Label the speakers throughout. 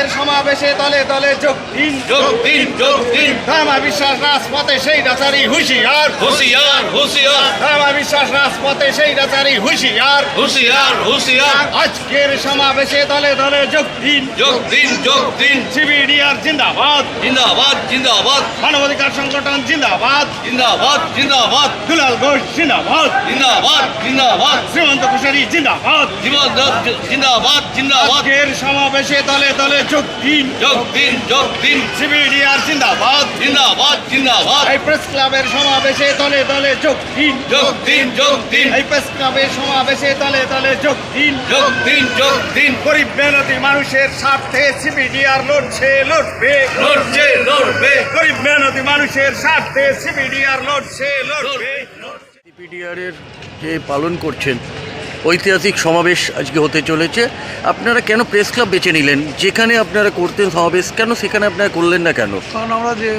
Speaker 1: আজকের সমাবেশে তলে তলে যোগ দিন
Speaker 2: যোগ দিন যোগ দিন।
Speaker 1: ধর্মা বিশ্বাস রাজপথে সেই রাচারি হুঁশিয়ার।
Speaker 2: হুঁশিয়ার হুঁশিয়ার।
Speaker 1: ধর্মা বিশ্বাস রাজপথে সেই রাচারি হুঁশিয়ার।
Speaker 2: হুঁশিয়ার হুঁশিয়ার।
Speaker 1: আজকের সমাবেশে তলে তলে যোগ দিন
Speaker 2: যোগ দিন যোগ দিন।
Speaker 1: সিবিডিআর জিন্দাবাদ।
Speaker 2: জিন্দাবাদ জিন্দাবাদ।
Speaker 1: মানবাধিকার সংগঠন জিন্দাবাদ।
Speaker 2: জিন্দাবাদ জিন্দাবাদ।
Speaker 1: দুলাল ঘোষ জিন্দাবাদ।
Speaker 2: জিন্দাবাদ জিন্দাবাদ।
Speaker 1: শ্রীমন্ত কুশারী জিন্দাবাদ।
Speaker 2: জীবন জিন্দাবাদ জিন্দাবাদ।
Speaker 1: আজকের সমাবেশে তলে তলে যোগ দিন
Speaker 2: যোগ দিন যোগ দিন
Speaker 1: সিবিডিআর জিন্দাবাদ।
Speaker 2: জিন্দাবাদ জিন্দাবাদ।
Speaker 1: এই প্রেস ক্লাবের সমাবেশে তলে তলে যোগ দিন
Speaker 2: যোগ দিন যোগ দিন
Speaker 1: এই প্রেস ক্লাবের সমাবেশে তলে তলে যোগ দিন
Speaker 2: যোগ দিন যোগ দিন
Speaker 1: গরিব মেহনতি মানুষের স্বার্থে সিবিডিআর লড়ছে লড়বে।
Speaker 2: লড়ছে লড়বে।
Speaker 1: গরিব মেহনতি মানুষের স্বার্থে সিবিডিআর লড়ছে লড়বে।
Speaker 3: সিপিডিআরের যে পালন করছেন ঐতিহাসিক সমাবেশ আজকে হতে চলেছে। আপনারা কেন প্রেস ক্লাব বেছে নিলেন? যেখানে আপনারা করতেন সমাবেশ কেন সেখানে আপনারা করলেন না কেন?
Speaker 4: কারণ আমরা যে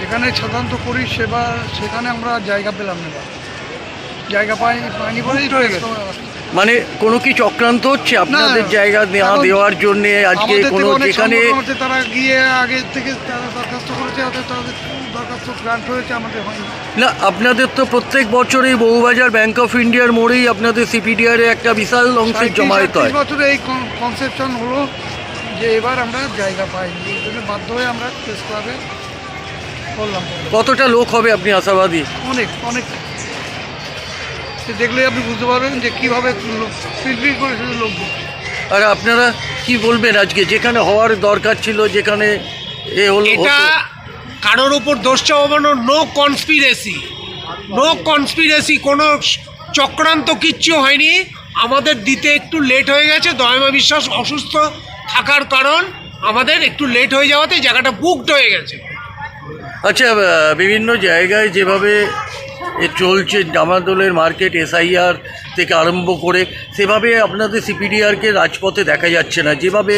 Speaker 4: যেখানে সাধারণত করি সেবা সেখানে আমরা জায়গা পেলাম না। জায়গা পাই পাইনি বলেই রয়ে গেছে।
Speaker 3: মানে কোনো কি চক্রান্ত হচ্ছে আপনাদের জায়গা নেওয়া দেওয়ার জন্য আজকে কোনো যেখানে
Speaker 4: তারা গিয়ে আগে থেকে তারা দরখাস্ত করেছে তাদের গ্রান্ট হয়েছে আমাদের হয়নি।
Speaker 3: না আপনাদের তো প্রত্যেক বছরই বউবাজার ব্যাংক অফ ইন্ডিয়ার মোড়েই আপনাদের সিপিডিআর একটা বিশাল অংশের জমায়েত হয়।
Speaker 4: 37 বছরে এই কনসেপশন হলো যে এবার আমরা জায়গা পাইনি এই জন্য বাধ্য হয়ে আমরা প্রেস ক্লাবে করলাম।
Speaker 3: কতটা লোক হবে আপনি আশাবাদী?
Speaker 4: অনেক অনেক। সে দেখলে আপনি বুঝতে পারবেন যে কীভাবে ফিলফিল করে শুধু লোক
Speaker 3: আর আপনারা কি বলবেন আজকে? যেখানে হওয়ার দরকার ছিল যেখানে এ হলো
Speaker 5: এটা কারোর উপর দোষ চাপানো নো কনস্পিরেসি নো কনস্পিরেসি কোনো চক্রান্ত কিচ্ছু হয়নি। আমাদের দিতে একটু লেট হয়ে গেছে দয়মা বিশ্বাস অসুস্থ থাকার কারণ আমাদের একটু লেট হয়ে যাওয়াতে জায়গাটা বুকড হয়ে গেছে।
Speaker 3: আচ্ছা বিভিন্ন জায়গায় যেভাবে এ চলছে জামাদলের মার্কেট এসআইআর থেকে আরম্ভ করে, সেভাবে আপনাদের সিপিডিআরকে রাজপথে দেখা যাচ্ছে না। যেভাবে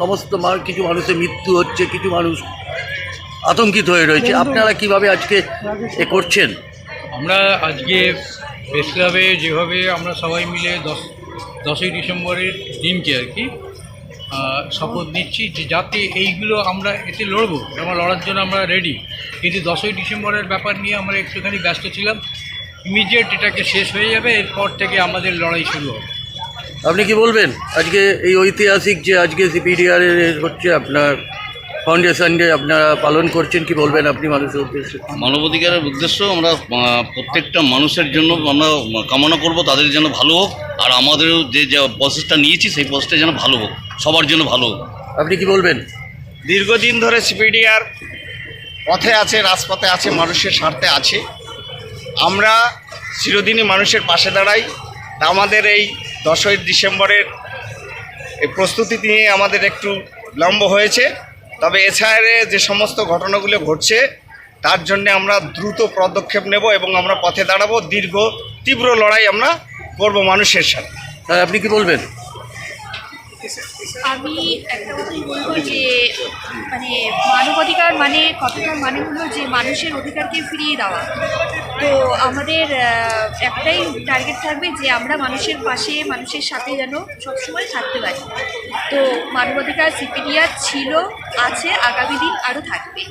Speaker 3: সমস্ত কিছু মানুষের মৃত্যু হচ্ছে, কিছু মানুষ আতঙ্কিত হয়ে রয়েছে। আপনারা কীভাবে আজকে এ করছেন?
Speaker 6: আমরা আজকে প্রেস ক্লাবে যেভাবে আমরা সবাই মিলে দশ দশই ডিসেম্বরের দিনকে আর কি শপথ নিচ্ছি যে যাতে এইগুলো আমরা এতে লড়বো আমরা লড়ার জন্য আমরা রেডি কিন্তু দশই ডিসেম্বরের ব্যাপার নিয়ে আমরা একটুখানি ব্যস্ত ছিলাম। ইমিডিয়েট এটাকে শেষ হয়ে যাবে এরপর থেকে আমাদের লড়াই শুরু হবে।
Speaker 3: আপনি কি বলবেন? আজকে এই ঐতিহাসিক যে আজকে সিপিডিআর হচ্ছে আপনার ফাউন্ডেশন ডে আপনারা পালন করছেন কি বলবেন আপনি মানুষের উদ্দেশ্যে?
Speaker 2: মানবাধিকারের উদ্দেশ্য আমরা প্রত্যেকটা মানুষের জন্য আমরা কামনা করব তাদের যেন ভালো হোক আর আমাদেরও যে যে প্রসেসটা নিয়েছি সেই প্রসেসটা যেন ভালো হোক সবার জন্য ভালো হোক।
Speaker 3: আপনি কি বলবেন?
Speaker 1: দীর্ঘদিন ধরে সিপিডিআর পথে আছে রাজপথে আছে মানুষের স্বার্থে আছে। আমরা চিরদিনই মানুষের পাশে দাঁড়াই। তা আমাদের এই দশই ডিসেম্বরের এই প্রস্তুতি নিয়ে আমাদের একটু বিলম্ব হয়েছে। তবে এছাড়া যে সমস্ত ঘটনাগুলো ঘটছে তার জন্য আমরা দ্রুত পদক্ষেপ নেব এবং আমরা পথে দাঁড়াবো। দীর্ঘ তীব্র লড়াই আমরা করব মানুষের সাথে।
Speaker 3: আর আপনি কি বলবেন?
Speaker 7: আমি একটা কথাই বলব যে মানে মানবাধিকার মানে কথাটার মানে হলো যে মানুষের অধিকারকে ফিরিয়ে দেওয়া। তো আমাদের একটাই টার্গেট থাকবে যে আমরা মানুষের পাশে মানুষের সাথে যেন সবসময় থাকতে পারি। তো মানবাধিকার সিপিডিআর ছিল আছে আগামী দিন আরও থাকবে।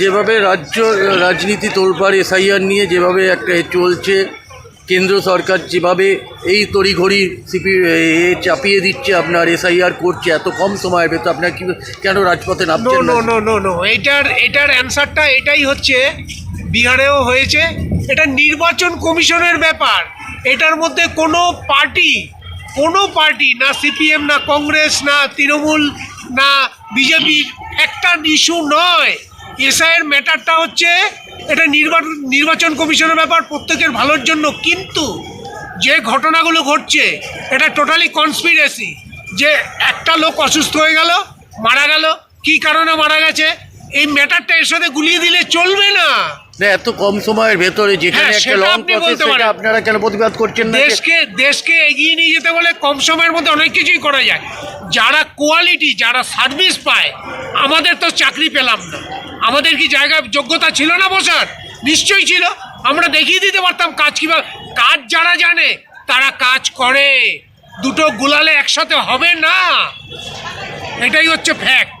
Speaker 3: যেভাবে রাজ্য রাজনীতি তোলপাড় এসআইআর নিয়ে যেভাবে একটা চলছে কেন্দ্র সরকার যেভাবে এই তড়িঘড়ি সিপি চাপিয়ে দিচ্ছে আপনার এসআইআর করছে এত কম সময়ের ভেতর আপনার কি কেন রাজপথে
Speaker 5: নো
Speaker 3: নামছেন
Speaker 5: নো?
Speaker 3: না
Speaker 5: নো নো নো এটার এটার অ্যান্সারটা এটাই হচ্ছে বিহারেও হয়েছে এটা নির্বাচন কমিশনের ব্যাপার এটার মধ্যে কোনো পার্টি কোনো পার্টি না সিপিএম না কংগ্রেস না তৃণমূল না বিজেপি একটা ইস্যু নয়। এসআইয়ের ম্যাটারটা হচ্ছে এটা নির্বাচন নির্বাচন কমিশনের ব্যাপার প্রত্যেকের ভালোর জন্য কিন্তু যে ঘটনাগুলো ঘটছে এটা টোটালি কনস্পিরেসি যে একটা লোক অসুস্থ হয়ে গেল মারা গেল কি কারণে মারা গেছে এই ম্যাটারটা এর সাথে গুলিয়ে দিলে চলবে না।
Speaker 3: এত কম সময়ের ভেতরে যেখানে
Speaker 5: হ্যাঁ,
Speaker 3: একটা
Speaker 5: সেটা
Speaker 3: লং
Speaker 5: আপনি
Speaker 3: প্রসেস
Speaker 5: বলতে
Speaker 3: সেটা আপনারা কেন প্রতিবাদ করছেন না
Speaker 5: দেশকে দেশকে এগিয়ে নিয়ে যেতে বলে কম সময়ের মধ্যে অনেক কিছুই করা যায়। যারা কোয়ালিটি যারা সার্ভিস পায় আমাদের তো চাকরি পেলাম না। আমাদের কি জায়গায় যোগ্যতা ছিল না বসার? নিশ্চয়ই ছিল। আমরা দেখিয়ে দিতে পারতাম কাজ কীভাবে কাজ যারা জানে, তারা কাজ করে। দুটো গুলালে একসাথে হবে না। এটাই হচ্ছে ফ্যাক্ট